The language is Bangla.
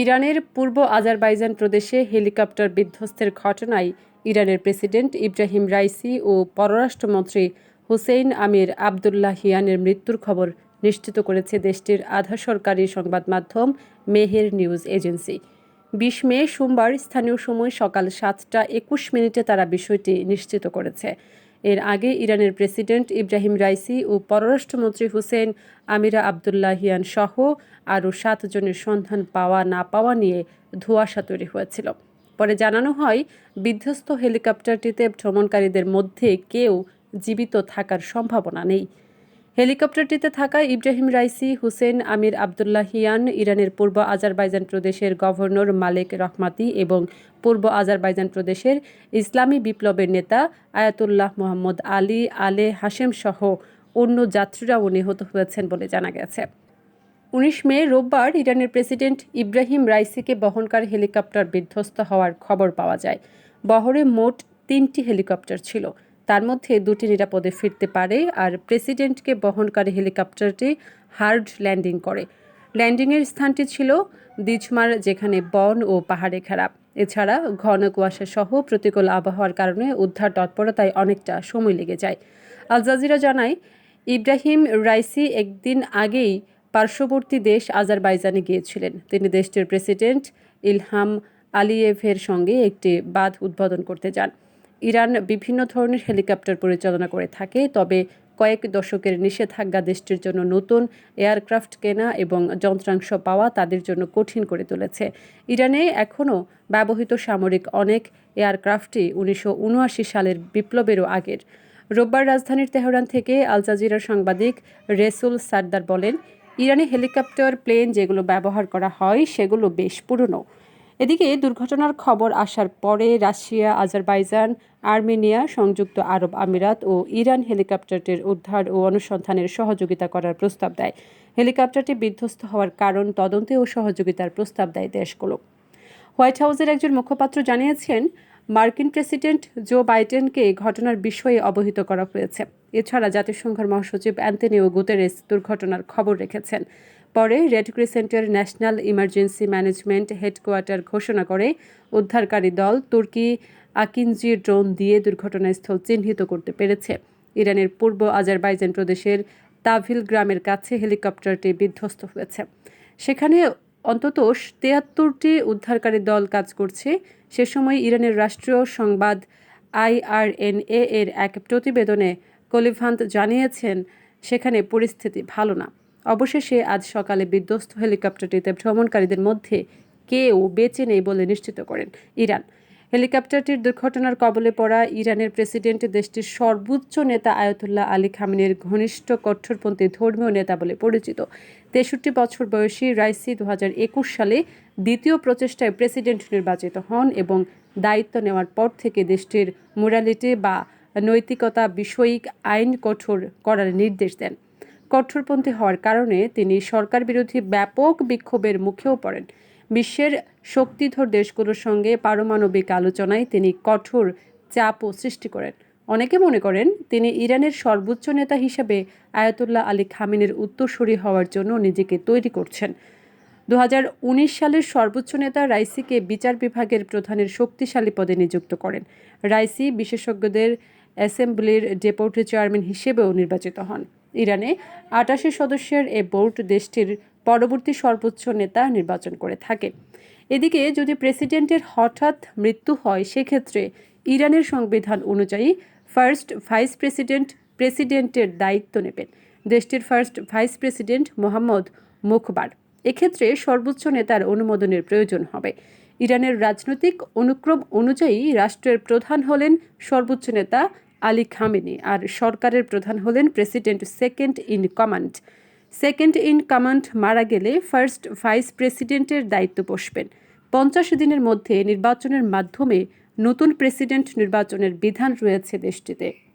ইরানের পূর্ব আজারবাইজান প্রদেশে হেলিকপ্টার বিধ্বস্তের ঘটনায় ইরানের প্রেসিডেন্ট ইব্রাহিম রাইসি ও পররাষ্ট্রমন্ত্রী হুসেইন আমির আবদুল্লাহ হিয়ানের মৃত্যুর খবর নিশ্চিত করেছে দেশটির আধা সরকারি সংবাদ মাধ্যম মেহের নিউজ এজেন্সি। বিশ মে সোমবার স্থানীয় সময় সকাল সাতটা একুশ মিনিটে তারা বিষয়টি নিশ্চিত করেছে। এর আগে ইরানের প্রেসিডেন্ট ইব্রাহিম রাইসি ও পররাষ্ট্রমন্ত্রী হুসেন আমিরা আবদুল্লাহিয়ান সহ আরও সাতজনের সন্ধান পাওয়া না পাওয়া নিয়ে ধোঁয়াশা তৈরি হয়েছিল। পরে জানানো হয়, বিধ্বস্ত হেলিকপ্টারটিতে ভ্রমণকারীদের মধ্যে কেউ জীবিত থাকার সম্ভাবনা নেই। হেলিকপ্টারটিতে থাকা Ebrahim Raisi, Hossein Amir Abdollahian, ইরানের পূর্ব আজারবাইজান প্রদেশের গভর্নর মালেক রহমাতি এবং পূর্ব আজারবাইজান প্রদেশের ইসলামী বিপ্লবের নেতা আয়াতুল্লাহ মোহাম্মদ আলী, আলে হাশেম সহ অন্য যাত্রীরাও নিহত হয়েছেন বলে জানা গেছে। উনিশ মে রোববার ইরানের প্রেসিডেন্ট ইব্রাহিম রাইসিকে বহনকারী হেলিকপ্টার বিধ্বস্ত হওয়ার খবর পাওয়া যায়। বহরে মোট তিনটি হেলিকপ্টার ছিল। তার মধ্যে দুটি নিরাপদে ফিরতে পারে আর প্রেসিডেন্টকে বহনকারী হেলিকপ্টারটি হার্ড ল্যান্ডিং করে। ল্যান্ডিংয়ের স্থানটি ছিল দিছমার যেখানে বন ও পাহাড়ে ঘেরা। এছাড়া ঘন কুয়াশা সহ প্রতিকূল আবহাওয়ার কারণে উদ্ধার তৎপরতায় অনেকটা সময় লেগে যায়। আল জাজিরা জানায়, ইব্রাহিম রাইসি একদিন আগেই পার্শ্ববর্তী দেশ আজারবাইজানে গিয়েছিলেন। তিনি দেশটির প্রেসিডেন্ট ইলহাম আলিয়েভের সঙ্গে একটি বাঁধ উদ্বোধন করতে যান। ইরান বিভিন্ন ধরনের হেলিকপ্টার পরিচালনা করে থাকে, তবে কয়েক দশকের নিষেধাজ্ঞা দেশটির জন্য নতুন এয়ারক্রাফট কেনা এবং যন্ত্রাংশ পাওয়া তাদের জন্য কঠিন করে তুলেছে। ইরানে এখনও ব্যবহৃত সামরিক অনেক এয়ারক্রাফটই উনিশশো উনআশি সালের বিপ্লবেরও আগের। রোববার রাজধানীর তেহরান থেকে আল জাজিরার সাংবাদিক রেসুল সারদার বলেন, ইরানি হেলিকপ্টার, প্লেন যেগুলো ব্যবহার করা হয়, সেগুলো বেশ পুরনো। এদিকে দুর্ঘটনার খবর আসার পরে রাশিয়া, আজারবাইজান, আর্মেনিয়া, সংযুক্ত আরব আমিরাত ও ইরান হেলিকপ্টারটির উদ্ধার ও অনুসন্ধানের সহযোগিতা করার প্রস্তাব দেয়। হেলিকপ্টারটি বিধ্বস্ত হওয়ার কারণ তদন্তে ও সহযোগিতার প্রস্তাব দেয় দেশগুলো। হোয়াইট হাউসের একজন মুখপাত্র জানিয়েছেন, মার্কিন প্রেসিডেন্ট জো বাইডেনকে ঘটনার বিষয়ে অবহিত করা হয়েছে। এছাড়া জাতিসংঘের মহাসচিব অ্যান্টনিও গুতেরেস দুর্ঘটনার খবর রেখেছেন। পরে রেড ক্রিসেন্টের ন্যাশনাল ইমার্জেন্সি ম্যানেজমেন্ট হেডকোয়ার্টার ঘোষণা করে উদ্ধারকারী দল তুর্কি আকিনজি ড্রোন দিয়ে দুর্ঘটনাস্থল চিহ্নিত করতে পেরেছে। ইরানের পূর্ব আজারবাইজান প্রদেশের তাভিল গ্রামের কাছে হেলিকপ্টারটি বিধ্বস্ত হয়েছে। সেখানে অন্তত তেয়াত্তরটি উদ্ধারকারী দল কাজ করছে। সে সময় ইরানের রাষ্ট্রীয় সংবাদ আইআরএনএ এর এক প্রতিবেদনে কলিভান্ত জানিয়েছেন, সেখানে পরিস্থিতি ভালো না। অবশেষে আজ সকালে বিধ্বস্ত হেলিকপ্টারটিতে ভ্রমণকারীদের মধ্যে কেউ বেঁচে নেই বলে নিশ্চিত করেন ইরান। হেলিকপ্টারটির দুর্ঘটনার কবলে পড়া ইরানের প্রেসিডেন্ট দেশটির সর্বোচ্চ নেতা আয়তুল্লাহ আলী খামিনের ঘনিষ্ঠ কঠোরপন্থী ধর্মীয় নেতা বলে পরিচিত। তেষট্টি বছর বয়সী রাইসি দু হাজার একুশ সালে দ্বিতীয় প্রচেষ্টায় প্রেসিডেন্ট নির্বাচিত হন এবং দায়িত্ব নেওয়ার পর থেকে দেশটির মোরালিটি বা নৈতিকতা বিষয়িক আইন কঠোর করার নির্দেশ দেন। কঠোরপন্থী হওয়ার কারণে তিনি সরকার বিরোধী ব্যাপক বিক্ষোভের মুখেও পড়েন। বিশ্বের শক্তিধর দেশগুলোর সঙ্গে পারমাণবিক আলোচনায় তিনি কঠোর চাপও সৃষ্টি করেন। অনেকে মনে করেন তিনি ইরানের সর্বোচ্চ নেতা হিসেবে আয়াতুল্লাহ আলী খামিনের উত্তরসূরি হওয়ার জন্য নিজেকে তৈরি করছেন। দু হাজার উনিশ সালের সর্বোচ্চ নেতা রাইসিকে বিচার বিভাগের প্রধানের শক্তিশালী পদে নিযুক্ত করেন। রাইসি বিশেষজ্ঞদের অ্যাসেম্বলির ডেপুটি চেয়ারম্যান হিসেবেও নির্বাচিত হন। ইরানে আটাশি সদস্যের এ বোর্ড দেশটির পরবর্তী সর্বোচ্চ নেতা নির্বাচন করে থাকে। এদিকে যদি প্রেসিডেন্টের হঠাৎ মৃত্যু হয়, সেক্ষেত্রে ইরানের সংবিধান অনুযায়ী ফার্স্ট ভাইস প্রেসিডেন্ট প্রেসিডেন্টের দায়িত্ব নেবেন, দেশটির first vice president Mohammad Mokhber. এক্ষেত্রে সর্বোচ্চ নেতার অনুমোদনের প্রয়োজন হবে। ইরানের রাজনৈতিক অনুক্রম অনুযায়ী রাষ্ট্রের প্রধান হলেন সর্বোচ্চ নেতা আলী খামেনি আর সরকারের প্রধান হলেন president second in command. Second in command মারা গেলে ফার্স্ট ভাইস প্রেসিডেন্টের দায়িত্ব বসবেন। পঞ্চাশ দিনের মধ্যে নির্বাচনের মাধ্যমে নতুন প্রেসিডেন্ট নির্বাচনের বিধান রয়েছে দেশটিতে।